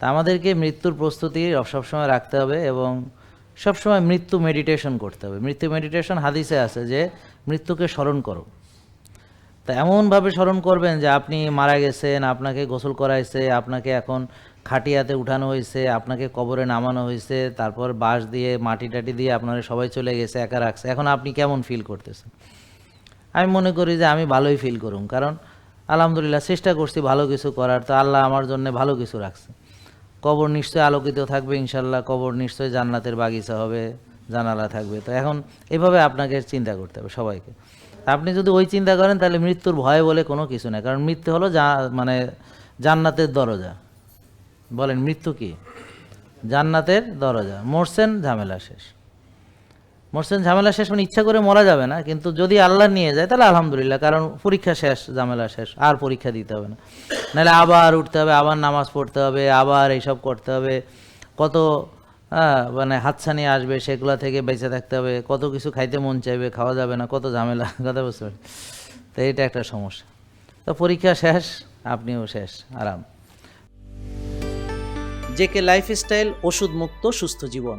তা আমাদেরকে মৃত্যুর প্রস্তুতি সবসময় রাখতে হবে এবং সবসময় মৃত্যু মেডিটেশন করতে হবে। মৃত্যু মেডিটেশন হাদিসে আছে যে মৃত্যুকে স্মরণ করো। তা এমনভাবে স্মরণ করবেন যে আপনি মারা গেছেন, আপনাকে গোসল করাইছে, আপনাকে এখন খাটিয়াতে উঠানো হয়েছে আপনাকে কবরে নামানো হয়েছে তারপর বাঁশ দিয়ে, মাটি টাটি দিয়ে আপনারা সবাই চলে গেছে, একা রাখছে। এখন আপনি কেমন ফিল করতেছেন? আমি মনে করি যে আমি ভালোই ফিল করুম, কারণ আলহামদুলিল্লাহ চেষ্টা করছি ভালো কিছু করার, তো আল্লাহ আমার জন্য ভালো কিছু রাখছে। কবর নিশ্চয়ই আলোকিত থাকবে, ইনশাল্লাহ কবর নিশ্চয়ই জান্নাতের বাগিচা হবে, জানালা থাকবে। তো এখন এভাবে আপনাকে চিন্তা করতে হবে সবাইকে। আপনি যদি ওই চিন্তা করেন, তাহলে মৃত্যুর ভয় বলে কোনো কিছু নেই। কারণ মৃত্যু হলো যা মানে জান্নাতের দরজা। বলেন, মৃত্যু কি? জান্নাতের দরজা। মরছেন, ঝামেলা শেষ। মরছেন, ঝামেলা শেষ মানে ইচ্ছা করে মরা যাবে না, কিন্তু যদি আল্লাহ নিয়ে যায়, তাহলে আলহামদুলিল্লাহ, কারণ পরীক্ষা শেষ, ঝামেলা শেষ, আর পরীক্ষা দিতে হবে না। নাহলে আবার উঠতে হবে, আবার নামাজ পড়তে হবে, আবার এইসব করতে হবে, কত মানে হাতছানি আসবে সেগুলো থেকে বেঁচে থাকতে হবে, কত কিছু খাইতে মন চাইবে, খাওয়া যাবে না, কত ঝামেলা, কথা বুঝতে পারি তো এটা একটা সমস্যা। তো পরীক্ষা শেষ, আপনিও শেষ, আরাম। জেকে লাইফস্টাইল ওষুধ মুক্ত সুস্থ জীবন।